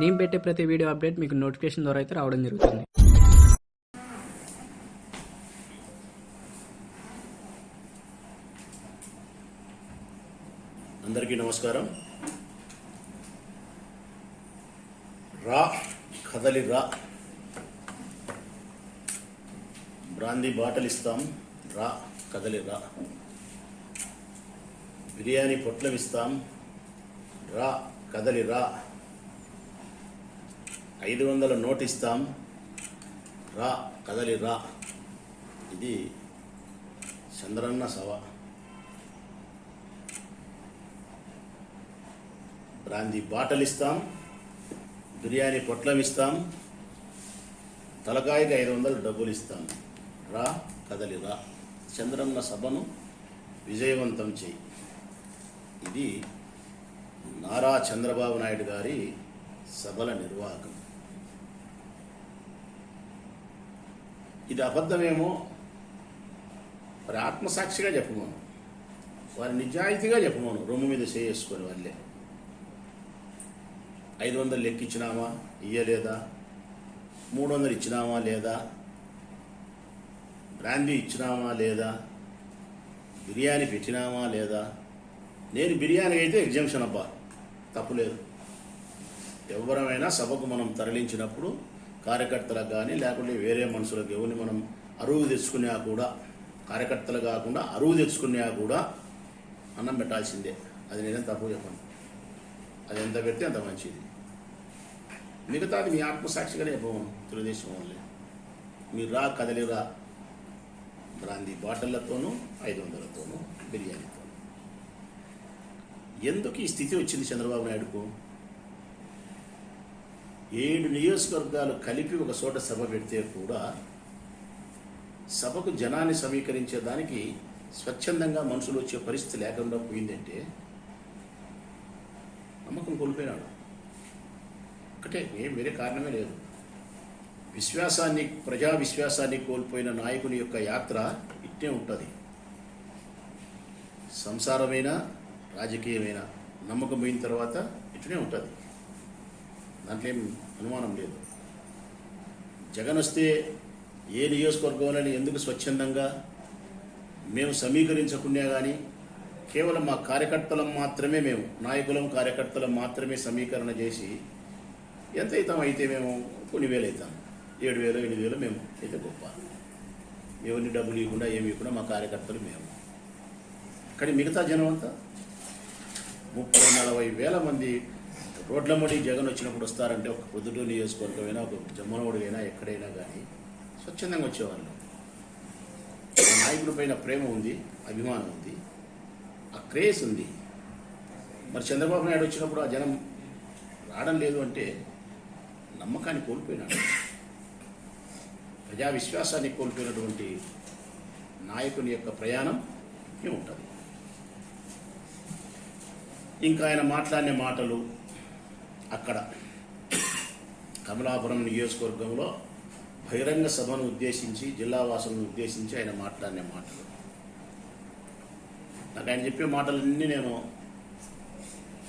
నేను పెట్టే ప్రతి వీడియో అప్డేట్ మీకు నోటిఫికేషన్ ద్వారా అయితే రావడం జరుగుతుంది. అందరికీ నమస్కారం. రా కదలి రా. బ్రాందీ బాటలు ఇస్తాం. రా కదలి రా. బిర్యానీ పొట్లం ఇస్తాం. రా కదలి రా. ఐదు వందల నోట్ ఇస్తాం రా కదలి రా. ఇది చంద్రన్న సభ. రాంది బాటలు ఇస్తాం బిర్యానీ పొట్లం ఇస్తాం తలకాయకి ఐదు వందలు డబ్బులు ఇస్తాం రా కదలి రా. చంద్రన్న సభను విజయవంతం చేయి. ఇది నారా చంద్రబాబు నాయుడు గారి సభల నిర్వాహకం. ఇది అబద్ధమేమో మరి ఆత్మసాక్షిగా చెప్పమను. వారి నిజాయితీగా చెప్పమను. రొమ్ము మీద చేసుకొని వాళ్ళే. ఐదు వందలు లెక్కిచ్చినామా ఇయ్యలేదా? మూడు వందలు ఇచ్చినామా? లేదా? బ్రాందీ ఇచ్చినామా? లేదా? బిర్యానీ పెట్టినామా? లేదా? నేను బిర్యానీ అయితే ఎగ్జామ్షన్ అబ్బా. తప్పులేదు ఎవరమైనా సభకు మనం తరలించినప్పుడు కార్యకర్తలకు కానీ లేకుంటే వేరే మనుషులకు ఎవరిని మనం అరువు తెచ్చుకున్నా కూడా కార్యకర్తలు కాకుండా అరువు తెచ్చుకున్నా కూడా అన్నం పెట్టాల్సిందే. అది నేనే తప్పు చెప్పను. అది ఎంత పెడితే అంత మంచిది. మిగతాది మీ ఆత్మసాక్షిగానే చెప్పము తెలుగుదేశం వాళ్ళే. మీరు రా కదలిరా బ్రాందీ బాటిళ్ళతోనూ ఐదు వందలతోనూ బిర్యానీతో ఎందుకు ఈ స్థితి వచ్చింది చంద్రబాబు నాయుడుకు? ఏడు నియోజకవర్గాలు కలిపి ఒక చోట సభ పెడితే కూడా సభకు జనాన్ని సమీకరించేదానికి స్వచ్ఛందంగా మనుషులు వచ్చే పరిస్థితి లేకుండా పోయిందంటే నమ్మకం కోల్పోయినాడు. ఒకటే ఏం వేరే కారణమే లేదు. విశ్వాసాన్ని ప్రజా విశ్వాసాన్ని కోల్పోయిన నాయకుని యొక్క యాత్ర ఇట్టే ఉంటుంది. సంసారమైనా రాజకీయమైనా నమ్మకం పోయిన తర్వాత ఇట్లనే ఉంటుంది. దాంట్లో ఏం అనుమానం లేదు. జగన్ వస్తే ఏ నియోజకవర్గంలోని ఎందుకు స్వచ్ఛందంగా? మేము సమీకరించకుండా కానీ కేవలం మా కార్యకర్తలం మాత్రమే మేము నాయకులం కార్యకర్తలం మాత్రమే సమీకరణ చేసి ఎంత అవుతాం అయితే మేము? కొన్ని వేలు అవుతాం. ఏడు వేలు ఎనిమిది వేలు మేము అయితే గొప్ప. ఎవరిని డబ్బులు ఇవ్వకుండా ఏమి ఇవ్వకుండా మా కార్యకర్తలు మేము. కానీ మిగతా జనం అంతా ముప్పై నలభై వేల మంది రోడ్ల ముడి జగన్ వచ్చినప్పుడు వస్తారంటే ఒక పొద్దుటూరు నియోజకవర్గమైనా ఒక జమ్మనోడికైనా ఎక్కడైనా కానీ స్వచ్ఛందంగా వచ్చేవాళ్ళు. ఆ నాయకుడి పైన ప్రేమ ఉంది అభిమానం ఉంది ఆ క్రేజ్ ఉంది. మరి చంద్రబాబు నాయుడు వచ్చినప్పుడు ఆ జనం రావడం లేదు అంటే నమ్మకాన్ని కోల్పోయినాడు. ప్రజా విశ్వాసాన్ని కోల్పోయినటువంటి నాయకుని యొక్క ప్రయాణం ఉంటుంది. ఇంకా ఆయన మాట్లాడిన మాటలు అక్కడ కమలాపురం నియోజకవర్గంలో బహిరంగ సభను ఉద్దేశించి జిల్లా వాసులను ఉద్దేశించి ఆయన మాట్లాడిన మాటలు. నాకు ఆయన చెప్పే మాటలన్నీ నేను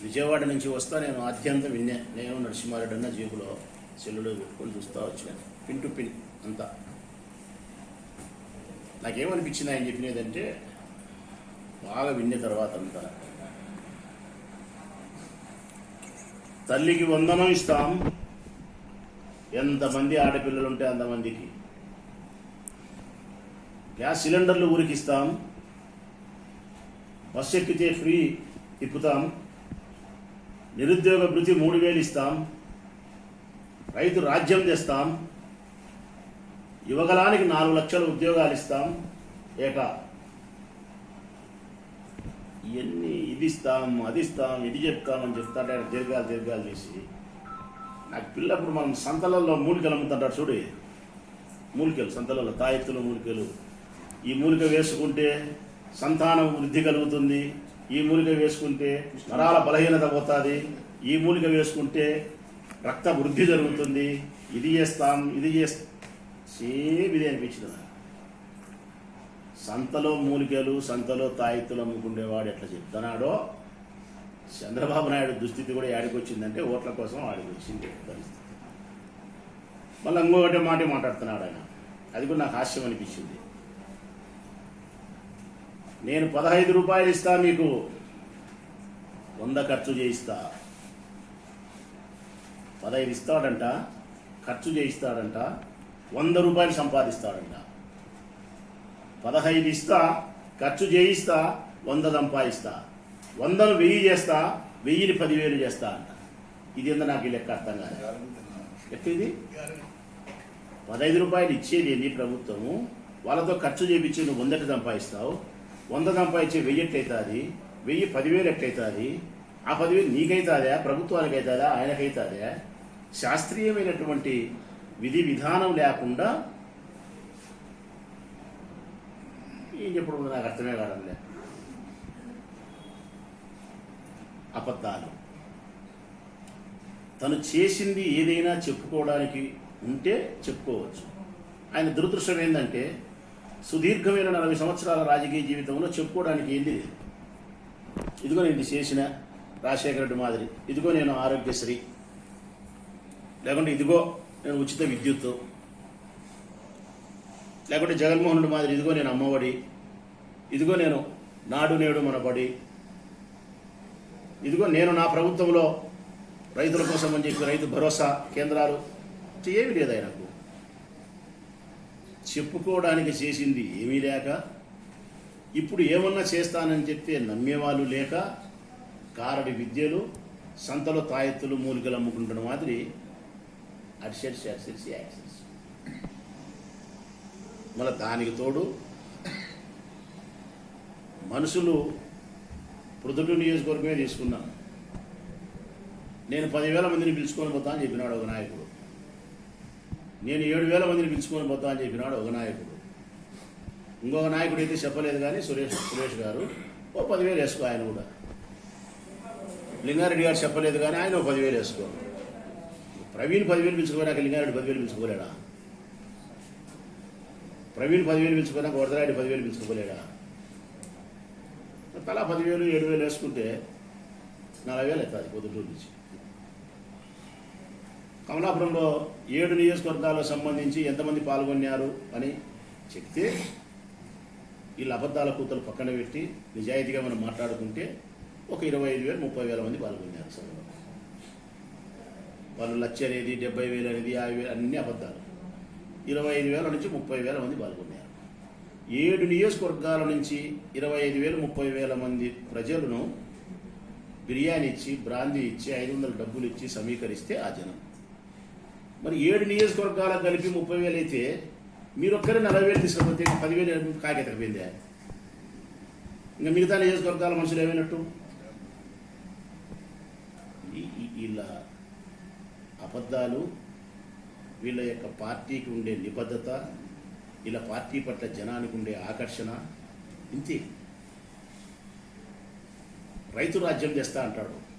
విజయవాడ నుంచి వస్తా నేను ఆద్యంతం విన్నా. నేను నరసింహారెడ్డి అన్న జేబులో సెల్లులో పెట్టుకొని చూస్తూ వచ్చాను. పిన్ టు పిన్ అంతా. నాకేమనిపించింది ఆయన చెప్పినదంటే బాగా విన్న తర్వాత అంతా. తల్లికి వందనం ఇస్తాం. ఎంతమంది ఆడపిల్లలు ఉంటే అంతమందికి. గ్యాస్ సిలిండర్లు ఊరికిస్తాం. బస్సు ఎక్కితే ఫ్రీ తిప్పుతాం. నిరుద్యోగ భృతి మూడు వేలు ఇస్తాం. రైతు రాజ్యం తెస్తాం. యువగలానికి నాలుగు లక్షల ఉద్యోగాలు ఇస్తాం. ఏక ఇవన్నీ ఇది ఇస్తాం అది ఇస్తాం ఇది చెప్తామని చెప్తాంటే ఆయన దీర్ఘాలు దీర్ఘాలు చేసి నాకు పిల్లప్పుడు మనం సంతలలో మూలికలు అమ్ముతుంటారు చూడు. మూలికలు సంతలలో తాయెత్తులు మూలికలు. ఈ మూలిక వేసుకుంటే సంతానం వృద్ధి కలుగుతుంది. ఈ మూలిక వేసుకుంటే నరాల బలహీనత పోతుంది. ఈ మూలిక వేసుకుంటే రక్త వృద్ధి జరుగుతుంది. ఇది చేస్తాం ఇది చేస్తాం. సేమ్ ఇదే అనిపించింది నాకు. సంతలో మూలికలు సంతలో తాయిత్తులు అమ్ముకునేవాడు ఎట్లా చెప్తున్నాడో చంద్రబాబు నాయుడు దుస్థితి కూడా యాడికి వచ్చిందంటే ఓట్ల కోసం ఆడికి వచ్చింది పరిస్థితి. మళ్ళీ ఇంకొకటి మాట మాట్లాడుతున్నాడు ఆయన. అది కూడా నాకు హాస్యం అనిపించింది. నేను పదహైదు రూపాయలు ఇస్తా మీకు వంద ఖర్చు చేయిస్తా. పదహైదు ఇస్తాడంట ఖర్చు చేయిస్తాడంట వంద రూపాయలు సంపాదిస్తాడంట. పదహైదు ఇస్తా ఖర్చు చేయిస్తా వంద సంపాదిస్తా. వందను వెయ్యి చేస్తా వెయ్యిని పదివేలు చేస్తా అంట. ఇది ఎంత నాకు ఈ లెక్క అర్థం కాదు లెక్క ఇది? పదహైదు రూపాయలు ఇచ్చేది ఏంది ప్రభుత్వము? వాళ్ళతో ఖర్చు చేయించి నువ్వు వందటి సంపాదిస్తావు. వంద సంపాదించే వెయ్యి ఎట్లయితుంది? వెయ్యి పదివేలు ఎట్లయితుంది? ఆ పదివేలు నీకైతుందా? ప్రభుత్వానికి అవుతుందా ఆయనకైతుందా? శాస్త్రీయమైనటువంటి విధి విధానం లేకుండా ఏం చెప్పుడు నాకు అర్థమే కాదండి అబద్ధాలు. తను చేసింది ఏదైనా చెప్పుకోవడానికి ఉంటే చెప్పుకోవచ్చు. ఆయన దురదృష్టం ఏంటంటే సుదీర్ఘమైన నలభై సంవత్సరాల రాజకీయ జీవితంలో చెప్పుకోవడానికి ఏంది ఇదిగో నేను చేసిన రాజశేఖర రెడ్డి మాదిరి. ఇదిగో నేను ఆరోగ్యశ్రీ. లేకుంటే ఇదిగో నేను ఉచిత విద్యుత్ లేకుంటే జగన్మోహన్ రెడ్డి మాదిరి ఇదిగో నేను అమ్మఒడి. ఇదిగో నేను నాడు నేడు మన బడి ఇదిగో నేను నా ప్రభుత్వంలో రైతుల కోసం అని చెప్పి రైతు భరోసా కేంద్రాలు ఏమీ లేదు ఆయనకు. చెప్పుకోవడానికి చేసింది ఏమీ లేక ఇప్పుడు ఏమన్నా చేస్తానని చెప్తే నమ్మేవాళ్ళు లేక కారడి విద్యలు సంతలో తాయెత్తులు మూలికలు అమ్ముకుంటున్న మాదిరి అడిసెట్స్ అడిసెట్స్ యాక్సెట్స్ మళ్ళీ దానికి తోడు మనుషులు పృథుడు నియోజకవర్గమే తీసుకున్నాను నేను పదివేల మందిని పిలుచుకొని పోతా అని చెప్పినాడు ఒక నాయకుడు. నేను ఏడు వేల మందిని పిలుచుకొని పోతా అని చెప్పినాడు ఒక నాయకుడు. ఇంకొక నాయకుడు అయితే చెప్పలేదు కానీ సురేష్ సురేష్ గారు ఓ పదివేలు వేసుకో ఆయన కూడా. లింగారెడ్డి గారు చెప్పలేదు కానీ ఆయన ఓ పదివేలు వేసుకో. ప్రవీణ్ పదివేలు పిలుచుకోలేక లింగారెడ్డి పదివేలు పిలుచుకోలేడా ప్రవీణ్ పదివేలు పిలుచుకోలేక వరదరాయుడు పదివేలు పిలుచుకోలేడా తలా పదివేలు ఏడు వేలు వేసుకుంటే నలభై వేలు అవుతుంది పొద్దుటూరు నుంచి. కమలాపురంలో ఏడు నియోజకవర్గాలకు సంబంధించి ఎంతమంది పాల్గొన్నారు అని చెప్తే వీళ్ళ అబద్ధాల కూతలు పక్కన పెట్టి నిజాయితీగా మనం మాట్లాడుకుంటే ఒక ఇరవై ఐదు వేలు ముప్పై వేల మంది పాల్గొన్నారు సభలో వాళ్ళు లక్ష అనేది డెబ్బై వేలు అనేది యాభై వేలు అన్ని అబద్ధాలు. ఇరవై ఐదు వేల నుంచి ముప్పై వేల మంది పాల్గొన్నారు. ఏడు నియోజకవర్గాల నుంచి ఇరవై ఐదు వేలు ముప్పై వేల మంది ప్రజలను బిర్యానీ ఇచ్చి బ్రాందీ ఇచ్చి ఐదు వందల డబ్బులు ఇచ్చి సమీకరిస్తే ఆ జనం. మరి ఏడు నియోజకవర్గాలకు కలిపి ముప్పై వేలు అయితే మీరు ఒక్కరే నలభై వేలు తీసుకపోతే ఇంకా పదివేలు కాకెతకపోయిందే ఇంకా మిగతా నియోజకవర్గాల మనుషులు ఏమైనట్టు? ఈ- వీళ్ళ అబద్ధాలు వీళ్ళ యొక్క పార్టీకి ఉండే నిబద్ధత ఇలా పార్టీ పట్ల జనానికి ఉండే ఆకర్షణ ఇంతే. రైతు రాజ్యం తెస్తా అంటాడు.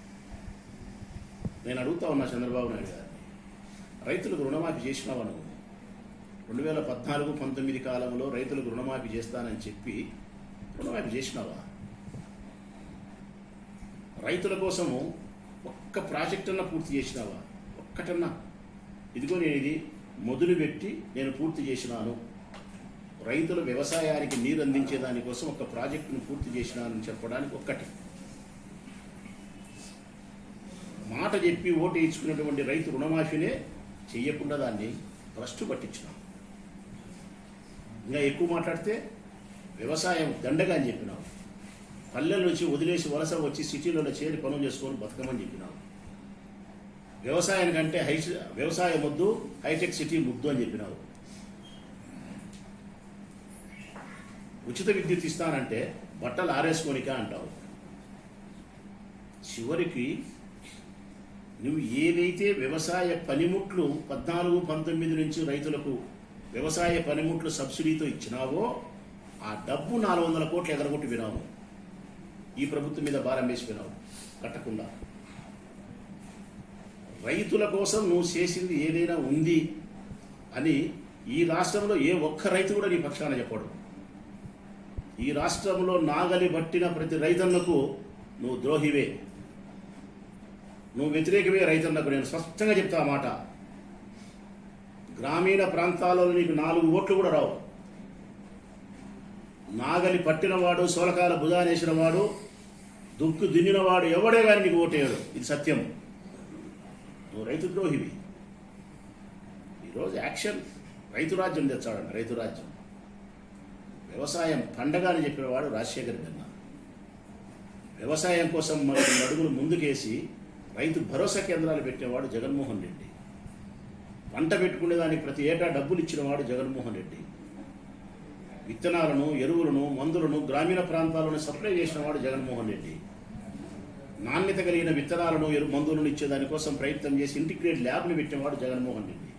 నేను అడుగుతా ఉన్నా చంద్రబాబు నాయుడు గారిని. రైతులకు రుణమాఫీ చేసినావా నువ్వు? రెండు వేల పద్నాలుగు పంతొమ్మిది కాలంలో రైతులకు రుణమాఫీ చేస్తానని చెప్పి రుణమాఫీ చేసినావా? రైతుల కోసము ఒక్క ప్రాజెక్టన్నా పూర్తి చేసినావా? ఒక్కటన్నా. ఇదిగో నేను ఇది మొదలుపెట్టి నేను పూర్తి చేసినాను. రైతుల వ్యవసాయానికి నీరు అందించే దానికోసం ఒక ప్రాజెక్టును పూర్తి చేసినానని చెప్పడానికి ఒక్కటి. మాట చెప్పి ఓటు వేయించుకున్నటువంటి రైతు రుణమాఫీనే చేయకుండా దాన్ని భ్రష్టు పట్టించినాం. ఇంకా ఎక్కువ మాట్లాడితే వ్యవసాయం దండగా అని చెప్పినాం. పల్లెల నుంచి వదిలేసి వలస వచ్చి సిటీలలో చేరి పనులు చేసుకొని బతకమని చెప్పినాం. వ్యవసాయానికంటే హై వ్యవసాయం వద్దు హైటెక్ సిటీ ముద్దు అని చెప్పినావు ఉచిత విద్యుత్ ఇస్తానంటే బట్టలు ఆరేసుకోనిక అంటావు. చివరికి నువ్వు ఏదైతే వ్యవసాయ పనిముట్లు పద్నాలుగు పంతొమ్మిది నుంచి రైతులకు వ్యవసాయ పనిముట్లు సబ్సిడీతో ఇచ్చినావో ఆ డబ్బు నాలుగు వందల కోట్లు ఎగరగొట్టి వినావు. ఈ ప్రభుత్వం మీద భారం వేసి వినావు. కట్టకుండా. రైతుల కోసం నువ్వు చేసింది ఏదైనా ఉంది అని ఈ రాష్ట్రంలో ఏ ఒక్క రైతు కూడా నీ పక్షాన చెప్పడు. ఈ రాష్ట్రంలో నాగలి పట్టిన ప్రతి రైతన్నకు నువ్వు ద్రోహివే. నువ్వు వ్యతిరేకమే రైతన్నకు నేను స్పష్టంగా చెప్తా మాట. గ్రామీణ ప్రాంతాలలో నీకు నాలుగు ఓట్లు కూడా రావు. నాగలి పట్టినవాడు సోలకాల భుజానేసిన వాడు దుక్కు దున్నినవాడు ఎవడే కానీ నీకు ఓటేయడు. ఇది సత్యం. నువ్వు రైతు ద్రోహివి. ఈరోజు యాక్షన్. రైతు రాజ్యం తెచ్చాడు రైతు రాజ్యం. వ్యవసాయం పండగ అని చెప్పినవాడు రాజశేఖర్ కన్నా. వ్యవసాయం కోసం మరి అడుగులు ముందుకేసి రైతు భరోసా కేంద్రాలు పెట్టేవాడు జగన్మోహన్ రెడ్డి. పంట పెట్టుకునే దానికి ప్రతి ఏటా డబ్బులు ఇచ్చినవాడు జగన్మోహన్ రెడ్డి. విత్తనాలను ఎరువులను మందులను గ్రామీణ ప్రాంతాలను సప్లై చేసినవాడు జగన్మోహన్ రెడ్డి. నాణ్యత కలిగిన విత్తనాలను ఎరు మందులను ఇచ్చే దానికోసం ప్రయత్నం చేసి ఇంటిగ్రేట్ ల్యాబ్లు పెట్టినవాడు జగన్మోహన్ రెడ్డి.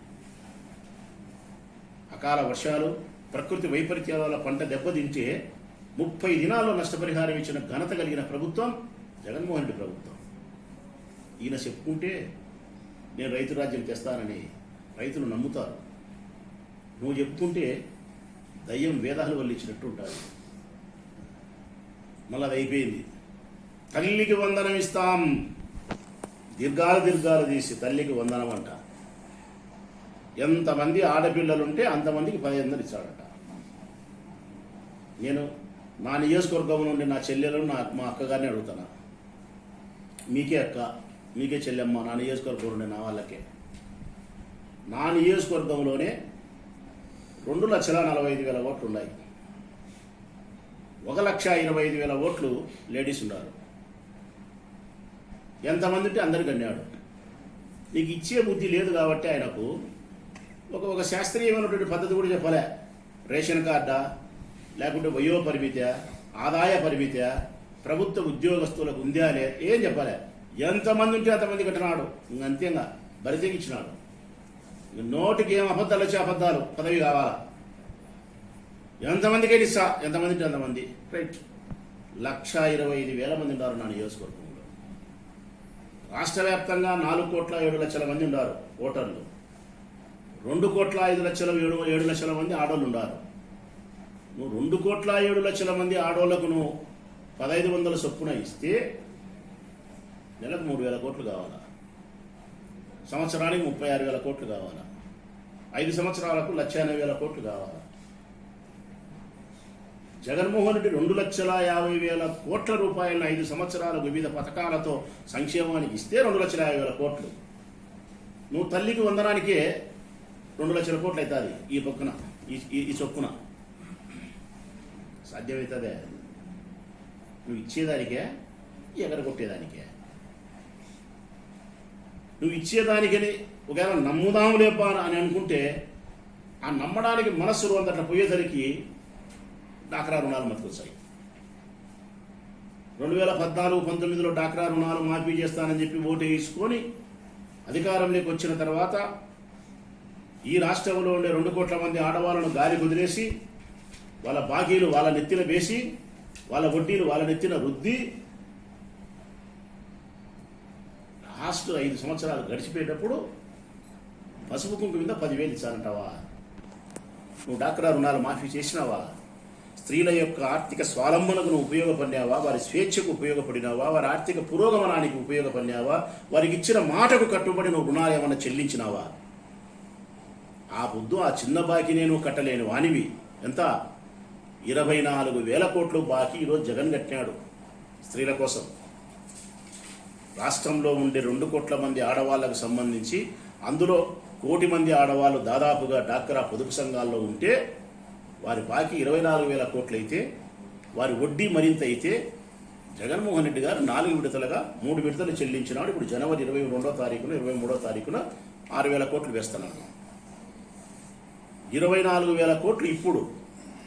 అకాల వర్షాలు ప్రకృతి వైపరీత్యాల వల్ల పంట దెబ్బతింటే ముప్పై దినాల్లో నష్టపరిహారం ఇచ్చిన ఘనత కలిగిన ప్రభుత్వం జగన్మోహన్ రెడ్డి ప్రభుత్వం. ఈయన చెప్పుకుంటే నేను రైతు రాజ్యం తెస్తానని రైతులు నమ్ముతారు. నువ్వు చెప్పుకుంటే దయ్యం వేదాలు వల్లించినట్టు ఉంటారు. మళ్ళీ అది అయిపోయింది. తల్లికి వందనం ఇస్తాం. దీర్ఘాలు దీర్ఘాలు తీసి తల్లికి వందనం అంట. ఎంతమంది ఆడపిల్లలుంటే అంతమందికి పదిహేను వందలు ఇచ్చాడట నేను నా నియోజకవర్గం నుండి నా చెల్లెలను నా మా అక్కగారిని అడుగుతాను మీకే అక్క మీకే చెల్లెమ్మ నా నియోజకవర్గం నుండి నా వాళ్ళకే. నా నియోజకవర్గంలోనే రెండు లక్షల నలభై ఐదు వేల ఓట్లు ఉన్నాయి. ఒక లక్ష ఇరవై ఐదు వేల ఓట్లు లేడీస్ ఉన్నారు. ఎంతమంది ఉంటే అందరికి అన్నాడు నీకు ఇచ్చే బుద్ధి లేదు కాబట్టి ఆయనకు ఒక ఒక శాస్త్రీయమైనటువంటి పద్ధతి కూడా చెప్పలే. రేషన్ కార్డా లేకుంటే వయో పరిమిత ఆదాయ పరిమిత ప్రభుత్వ ఉద్యోగస్తులకు ఉందా లే? ఏం చెప్పలే? ఎంతమంది ఉంటే అంతమంది కట్టినాడు. ఇంక అంతేగా? బరితెగించినాడు నోటికి ఏం అబద్ధాలు వచ్చే అబద్ధాలు? పదవి కావాలా? ఎంతమందికి ఇస్తా? ఎంతమంది ఉంటే అంతమంది. రైట్ లక్ష ఇరవై ఐదు వేల మంది ఉన్నారు నా నియోజకవర్గంలో. రాష్ట్ర వ్యాప్తంగా నాలుగు కోట్ల ఏడు లక్షల మంది ఉన్నారు ఓటర్లు. రెండు కోట్ల ఐదు లక్షల ఏడు ఏడు లక్షల మంది ఆడోళ్ళు ఉన్నారు నువ్వు రెండు కోట్ల ఏడు లక్షల మంది ఆడవాళ్ళకు నువ్వు పదహైదు వందల చొప్పున ఇస్తే నెలకు మూడు వేల కోట్లు కావాలా? సంవత్సరానికి ముప్పై ఆరు వేల కోట్లు కావాలా? ఐదు సంవత్సరాలకు లక్ష ఎనభై వేల కోట్లు కావాలా? జగన్మోహన్ రెడ్డి రెండు లక్షల యాభై వేల కోట్ల రూపాయలను ఐదు సంవత్సరాల వివిధ పథకాలతో సంక్షేమానికి ఇస్తే రెండు లక్షల యాభై వేల కోట్లు. నువ్వు తల్లికి వందనానికే రెండు లక్షల కోట్లు అవుతుంది ఈ పక్కన ఈ- ఈ చొప్పున. సాధ్యమవుతుందే నువ్వు ఇచ్చేదానికే ఎగరగొట్టేదానికే నువ్వు ఇచ్చేదానికని ఒకవేళ నమ్ముదాము లేపా అని అనుకుంటే ఆ నమ్మడానికి మనస్సు అంతట్లా పోయేసరికి డాక్రా రుణాలు మతికొచ్చాయి రెండు వేల పద్నాలుగు పంతొమ్మిదిలో డాక్రా రుణాలు మాఫీ చేస్తానని చెప్పి ఓటు వేసుకొని అధికారంలోకి వచ్చిన తర్వాత ఈ రాష్ట్రంలో ఉండే రెండు కోట్ల మంది ఆడవాళ్ళను గాలి కుదిరేసి వాళ్ళ బాకీలు వాళ్ళ నెత్తిన వేసి వాళ్ళ వడ్డీలు వాళ్ళ నెత్తిన రుద్ది లాస్ట్ ఐదు సంవత్సరాలు గడిచిపోయేటప్పుడు పసుపు కుంకు మీద పదివేలు ఇచ్చారంటావా? నువ్వు డాక్రా రుణాలు మాఫీ చేసినావా? స్త్రీల యొక్క ఆర్థిక స్వాలంబనకు నువ్వు ఉపయోగపడినావా? వారి స్వేచ్ఛకు ఉపయోగపడినావా? వారి ఆర్థిక పురోగమనానికి ఉపయోగపడినావా? వారికి ఇచ్చిన మాటకు కట్టుబడి నువ్వు రుణాలు ఏమైనా చెల్లించినావా? ఆ బుద్ధు ఆ చిన్న బాకీ నేను కట్టలేని వానివి. ఎంత? ఇరవై నాలుగు వేల కోట్లు బాకీ ఈరోజు జగన్ కట్టినాడు స్త్రీల కోసం. రాష్ట్రంలో ఉండే రెండు కోట్ల మంది ఆడవాళ్ళకు సంబంధించి అందులో కోటి మంది ఆడవాళ్ళు దాదాపుగా డాక్రా పొదుపు సంఘాల్లో ఉంటే వారి బాకీ ఇరవై నాలుగు వేల కోట్లు అయితే వారి వడ్డీ మరింత అయితే జగన్మోహన్ రెడ్డి గారు నాలుగు విడతలుగా మూడు విడతలు చెల్లించినాడు. ఇప్పుడు జనవరి ఇరవై రెండో తారీఖున ఇరవై మూడో తారీఖున ఆరు వేల కోట్లు వేస్తున్నాడు ఇరవై నాలుగు వేల కోట్లు ఇప్పుడు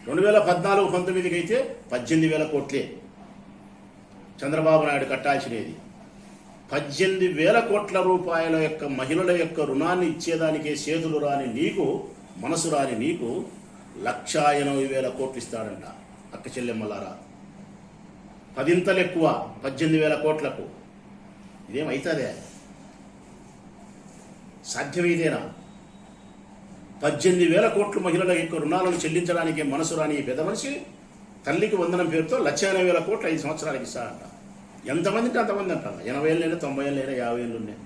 రెండు వేల పద్నాలుగు పంతొమ్మిదికి అయితే పద్దెనిమిది వేల కోట్లే. చంద్రబాబు నాయుడు కట్టాల్సినది. పద్దెనిమిది వేల కోట్ల రూపాయల యొక్క మహిళల యొక్క రుణాన్ని ఇచ్చేదానికే చేతులు రాని నీకు మనసు రాని నీకు లక్షా ఎనభై వేల కోట్లు ఇస్తాడంట అక్క చెల్లెమ్మలారా. పదింతలు ఎక్కువ పద్దెనిమిది వేల కోట్లకు. ఇదేమైతుందే సాధ్యమేదేనా పద్దెనిమిది వేల కోట్ల మహిళల యొక్క రుణాలను చెల్లించడానికి మనసు రాని పెద్ద మనిషి తల్లికి వందనం పేరుతో లక్ష ఎనభై వేల కోట్లు ఐదు సంవత్సరాలకి ఇస్తాడంట ఎంతమంది అంటే అంతమంది అంట ఎనభై ఏళ్ళైనా తొంభై లేదా యాభై ఏళ్ళు ఉన్నాయి.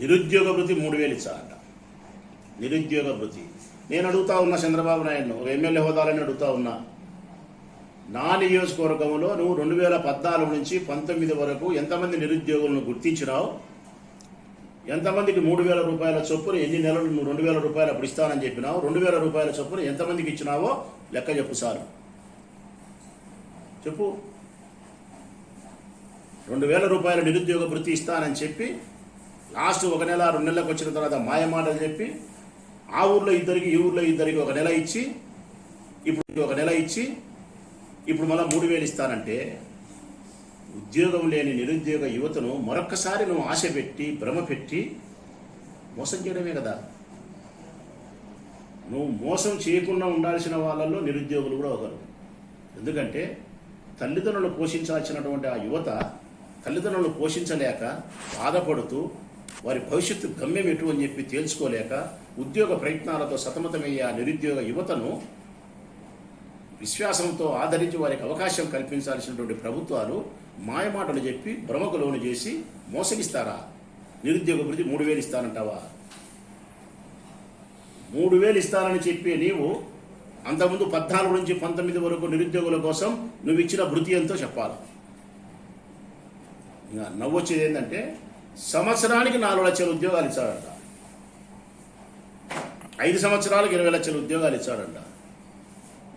నిరుద్యోగ వృత్తి మూడు వేలు ఇచ్చారంట నిరుద్యోగ వృత్తి. నేను అడుగుతా ఉన్నా చంద్రబాబు నాయుడును. ఒక ఎమ్మెల్యే హోదాలని అడుగుతా ఉన్నా. నా నియోజకవర్గంలో నువ్వు రెండు వేల పద్నాలుగు నుంచి పంతొమ్మిది వరకు ఎంతమంది నిరుద్యోగులను గుర్తించినావు? ఎంతమందికి మూడు వేల రూపాయల చొప్పున ఎన్ని నెలలు నువ్వు రెండు వేల రూపాయలు అప్పుడు ఇస్తానని చెప్పినావు రెండు వేల రూపాయల చొప్పున ఎంతమందికి ఇచ్చినావో లెక్క చెప్పు సార్. చెప్పు. రెండు వేల రూపాయల నిరుద్యోగ వృత్తి ఇస్తానని చెప్పి లాస్ట్ ఒక నెల రెండు నెలలకు వచ్చిన తర్వాత మాయ మాటలు చెప్పి ఆ ఊర్లో ఇద్దరికి ఈ ఊర్లో ఇద్దరికి ఒక నెల ఇచ్చి ఇప్పుడు ఒక నెల ఇచ్చి ఇప్పుడు మళ్ళీ మూడు వేలు ఇస్తానంటే ఉద్యోగం లేని నిరుద్యోగ యువతను మరొక్కసారి నువ్వు ఆశ పెట్టి భ్రమ పెట్టి మోసం చేయడమే కదా. నువ్వు మోసం చేయకుండా ఉండాల్సిన వాళ్ళల్లో నిరుద్యోగులు కూడా ఒకరు. ఎందుకంటే తల్లిదండ్రులు పోషించాల్సినటువంటి ఆ యువత తల్లిదండ్రులు పోషించలేక బాధపడుతూ వారి భవిష్యత్తు గమ్యం ఎటు అని చెప్పి తేల్చుకోలేక ఉద్యోగ ప్రయత్నాలతో సతమతమయ్యే ఆ నిరుద్యోగ యువతను విశ్వాసంతో ఆదరించి వారికి అవకాశం కల్పించాల్సినటువంటి ప్రభుత్వాలు మాయమాటలు చెప్పి భ్రమకు లోను చేసి మోసగిస్తారా? నిరుద్యోగ భృతి మూడు వేలు ఇస్తానంటావా? మూడు వేలు ఇస్తానని చెప్పి నీవు అంతకుముందు పద్నాలుగు నుంచి పంతొమ్మిది వరకు నిరుద్యోగుల కోసం నువ్వు ఇచ్చిన భృతి ఎంతో చెప్పాలి. ఇంకా నవ్వొచ్చేది ఏంటంటే సంవత్సరానికి నాలుగు లక్షల ఉద్యోగాలు ఇచ్చాడంట. ఐదు సంవత్సరాలకు ఇరవై లక్షల ఉద్యోగాలు ఇచ్చాడంట.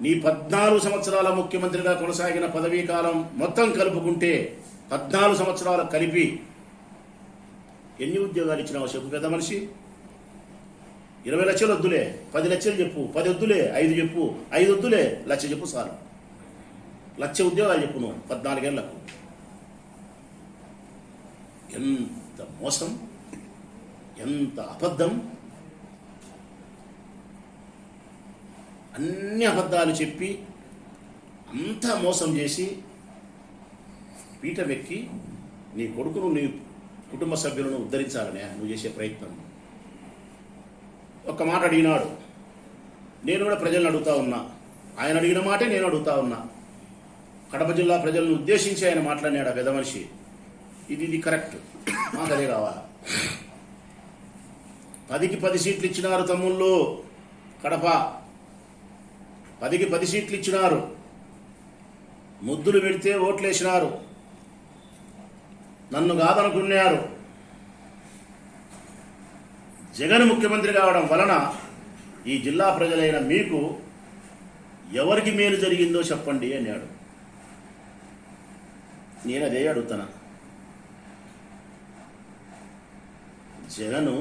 నీ పద్నాలుగు సంవత్సరాల ముఖ్యమంత్రిగా కొనసాగిన పదవీ కాలం మొత్తం కలుపుకుంటే పద్నాలుగు సంవత్సరాలు కలిపి ఎన్ని ఉద్యోగాలు ఇచ్చినావు చెప్పు పెద్ద మనిషి. ఇరవై లక్షలు వద్దులే పది లక్షలు చెప్పు పది వద్దులే ఐదు చెప్పు ఐదు వద్దులే లక్ష చెప్పు సార్ లక్ష ఉద్యోగాలు చెప్పు నువ్వు పద్నాలుగేళ్ళకు ఎంత మోసం ఎంత అబద్ధం అన్ని అబద్ధాలు చెప్పి అంతా మోసం చేసి పీఠమెక్కి నీ కొడుకును నీ కుటుంబ సభ్యులను ఉద్ధరించాలనే నువ్వు చేసే ప్రయత్నం. ఒక్క మాట అడిగినాడు. నేను కూడా ప్రజలను అడుగుతా ఉన్నా. ఆయన అడిగిన మాటే నేను అడుగుతా ఉన్నా. కడప జిల్లా ప్రజలను ఉద్దేశించి ఆయన మాట్లాడినాడు ఆ పెద్ద మనిషి. ఇది ఇది కరెక్ట్. మాకు అదే కావాలా? పదికి పది సీట్లు ఇచ్చినారు తమ్ముళ్ళు. కడప పదికి పది సీట్లు ఇచ్చినారు. ముద్దులు పెడితే ఓట్లేసినారు. నన్ను కాదనుకున్నారు. జగన్ ముఖ్యమంత్రి కావడం వలన ఈ జిల్లా ప్రజలైన మీకు ఎవరికి మేలు జరిగిందో చెప్పండి అన్నాడు. నేను అదే అడుగుతున్నా. జగను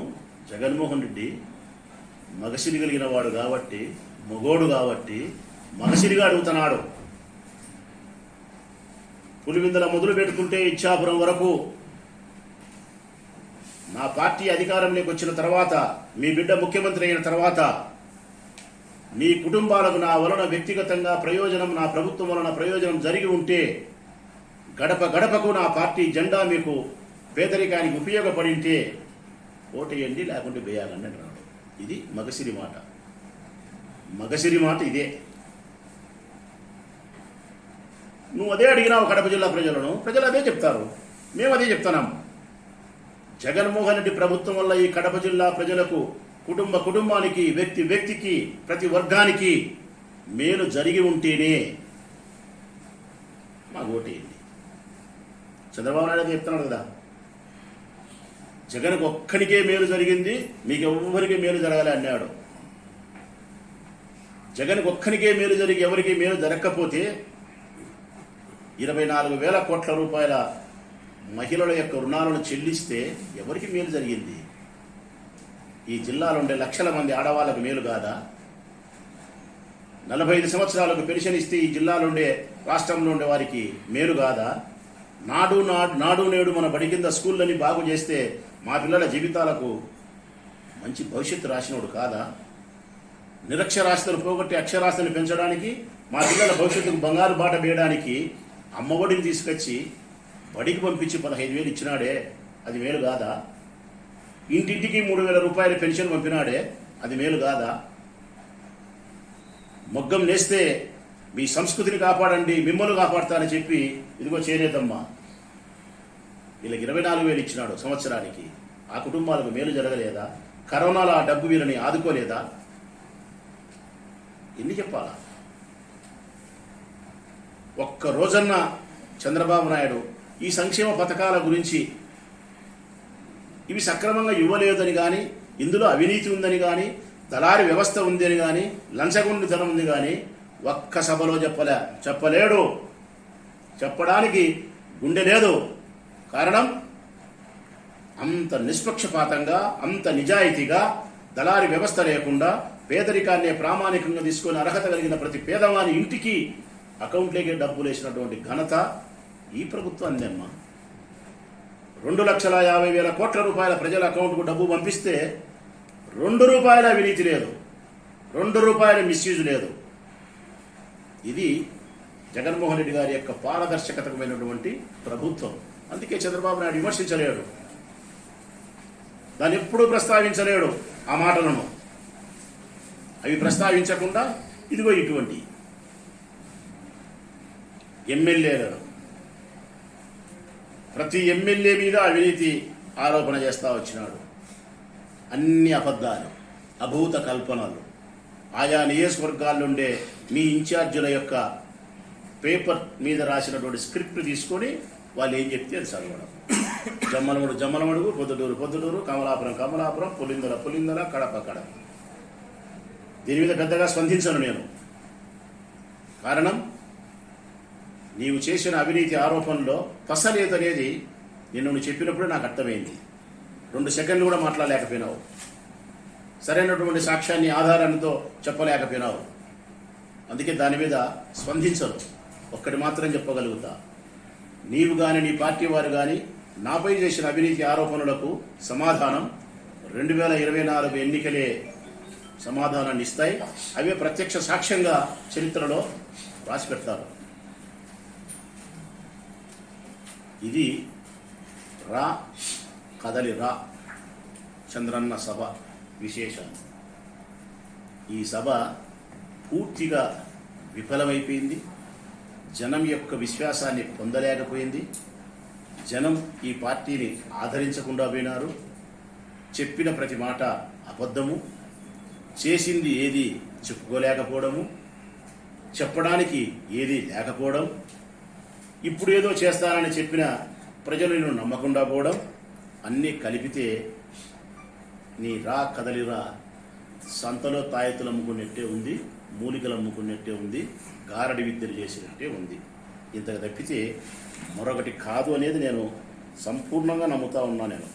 జగన్మోహన్ రెడ్డి మగసిరి కలిగిన వాడు కాబట్టి మొగోడు కాబట్టి మగసిరిగా అడుగుతున్నాడు. పులివిందల మొదలు పెట్టుకుంటే ఇచ్చాపురం వరకు నా పార్టీ అధికారంలోకి వచ్చిన తర్వాత మీ బిడ్డ ముఖ్యమంత్రి అయిన తర్వాత మీ కుటుంబాలకు నా వలన వ్యక్తిగతంగా ప్రయోజనం నా ప్రభుత్వం వలన ప్రయోజనం జరిగి ఉంటే గడప గడపకు నా పార్టీ జెండా మీకు పేదరికానికి ఉపయోగపడింటే ఓటేయండి లేకుంటే వేయాలండి అంటున్నాడు ఇది మగసిరి మాట. మగసిరి మాట ఇదే. నువ్వు అదే అడిగినావు కడప జిల్లా ప్రజలను ప్రజలు అదే చెప్తారు. మేము అదే చెప్తున్నాము జగన్మోహన్ రెడ్డి ప్రభుత్వం వల్ల ఈ కడప జిల్లా ప్రజలకు కుటుంబ కుటుంబానికి వ్యక్తి వ్యక్తికి ప్రతి వర్గానికి మేలు జరిగి ఉంటేనే మాకు ఓటేయండి చంద్రబాబు నాయుడు అదే చెప్తున్నాడు కదా జగన్కు ఒక్కడికే మేలు జరిగింది మీకు ఎవ్వరికీ మేలు జరగాలి అన్నాడు. జగన్కి ఒక్కనికే మేలు జరిగి ఎవరికి మేలు జరగకపోతే ఇరవై నాలుగు వేల కోట్ల రూపాయల మహిళల యొక్క రుణాలను చెల్లిస్తే ఎవరికి మేలు జరిగింది? ఈ జిల్లాలో ఉండే లక్షల మంది ఆడవాళ్ళకు మేలు కాదా? నలభై ఐదు సంవత్సరాలకు పెన్షన్ ఇస్తే ఈ జిల్లాలో ఉండే రాష్ట్రంలో ఉండే వారికి మేలు కాదా? నాడు నాడు నాడు నేడు మన బడి కింద స్కూళ్ళని బాగు చేస్తే మా పిల్లల జీవితాలకు మంచి భవిష్యత్తు రాసినోడు కాదా? నిరక్షరాస్యతను పోగొట్టి అక్షరాస్యతను పెంచడానికి మా పిల్లల భవిష్యత్తుకు బంగారు బాట వేయడానికి అమ్మఒడిని తీసుకొచ్చి బడికి పంపించి పదహైదు వేలు ఇచ్చినాడే. అది మేలు కాదా? ఇంటింటికి మూడు వేల రూపాయల పెన్షన్ పంపినాడే. అది మేలు కాదా? మొగ్గం నేస్తే మీ సంస్కృతిని కాపాడండి మిమ్మల్ని కాపాడతానని చెప్పి ఇదిగో చేరేదమ్మా వీళ్ళకి ఇరవై నాలుగు వేలు ఇచ్చినాడు సంవత్సరానికి. ఆ కుటుంబాలకు మేలు జరగలేదా? కరోనాలో ఆ డబ్బు వీళ్ళని ఆదుకోలేదా? ఎన్ని చెప్పాలా? ఒక్క రోజన్న చంద్రబాబు నాయుడు ఈ సంక్షేమ పథకాల గురించి ఇవి సక్రమంగా ఇవ్వలేదని కానీ ఇందులో అవినీతి ఉందని కానీ దళారి వ్యవస్థ ఉందని కానీ లంచగొండితనం ఉంది కానీ ఒక్క సభలో చెప్పలే చెప్పలేడు. చెప్పడానికి గుండె లేదు. కారణం? అంత నిష్పక్షపాతంగా అంత నిజాయితీగా దళారి వ్యవస్థ లేకుండా పేదరికాన్నే ప్రామాణికంగా తీసుకొని అర్హత కలిగిన ప్రతి పేదవాని ఇంటికి అకౌంట్లోకి డబ్బులు వేసినటువంటి ఘనత ఈ ప్రభుత్వాన్ని అమ్మా. రెండు లక్షల యాభై వేల కోట్ల రూపాయల ప్రజల అకౌంట్కు డబ్బు పంపిస్తే రెండు రూపాయల అవినీతి లేదు. రెండు రూపాయల మిస్యూజ్ లేదు. ఇది జగన్మోహన్ రెడ్డి గారి యొక్క పారదర్శకతమైనటువంటి ప్రభుత్వం. అందుకే చంద్రబాబు నాయుడు విమర్శించలేడు. దాన్ని ఎప్పుడూ ప్రస్తావించలేడు ఆ మాటలను. అవి ప్రస్తావించకుండా ఇదిగో ఇటువంటి ఎమ్మెల్యేలను ప్రతి ఎమ్మెల్యే మీద అవినీతి ఆరోపణ చేస్తా వచ్చినాడు. అన్ని అబద్ధాలు అభూత కల్పనలు. ఆయా నియోజకవర్గాల్లో ఉండే మీ ఇన్ఛార్జీల యొక్క పేపర్ మీద రాసినటువంటి స్క్రిప్ట్ తీసుకొని వాళ్ళు ఏం చెప్తే అది చదవడం. జమ్మలమడు జమ్మలమడుగు పొద్దుటూరు పొద్దుటూరు కమలాపురం కమలాపురం పులిందల పులిందల కడప కడప. దీని మీద పెద్దగా స్పందించను నేను. కారణం నీవు చేసిన అవినీతి ఆరోపణలో పసలేదనేది నిన్ను నువ్వు చెప్పినప్పుడు నాకు అర్థమైంది. రెండు సెకండ్లు కూడా మాట్లాడలేకపోయినావు. సరైనటువంటి సాక్ష్యాన్ని ఆధారంతో చెప్పలేకపోయినావు. అందుకే దాని మీద స్పందించరు ఒక్కటి మాత్రం చెప్పగలుగుతా. నీవు కానీ నీ పార్టీ వారు కానీ నాపై చేసిన అవినీతి ఆరోపణలకు సమాధానం రెండు వేల ఇరవై నాలుగు ఎన్నికలే సమాధానాన్ని ఇస్తాయి. అవే ప్రత్యక్ష సాక్ష్యంగా చరిత్రలో రాసి పెడతారు. ఇది రా కదలి రా చంద్రన్న సభ విశేషం ఈ సభ పూర్తిగా విఫలమైపోయింది. జనం యొక్క విశ్వాసాన్ని పొందలేకపోయింది. జనం ఈ పార్టీని ఆదరించకుండా పోయినారు. చెప్పిన ప్రతి మాట అబద్ధము. చేసింది ఏది చెప్పుకోలేకపోవడము? చెప్పడానికి ఏది లేకపోవడం? ఇప్పుడు ఏదో చేస్తానని చెప్పిన ప్రజలు నేను నమ్మకుండా పోవడం? అన్నీ కలిపితే నీ రా కదలిరా సంతలో తాయెత్తులు అమ్ముకున్నట్టే ఉంది మూలికలు అమ్ముకున్నట్టే ఉంది గారడి విద్యలు చేసినట్టే ఉంది. ఇంతకు తప్పితే మరొకటి కాదు అనేది నేను సంపూర్ణంగా నమ్ముతా ఉన్నా నేను.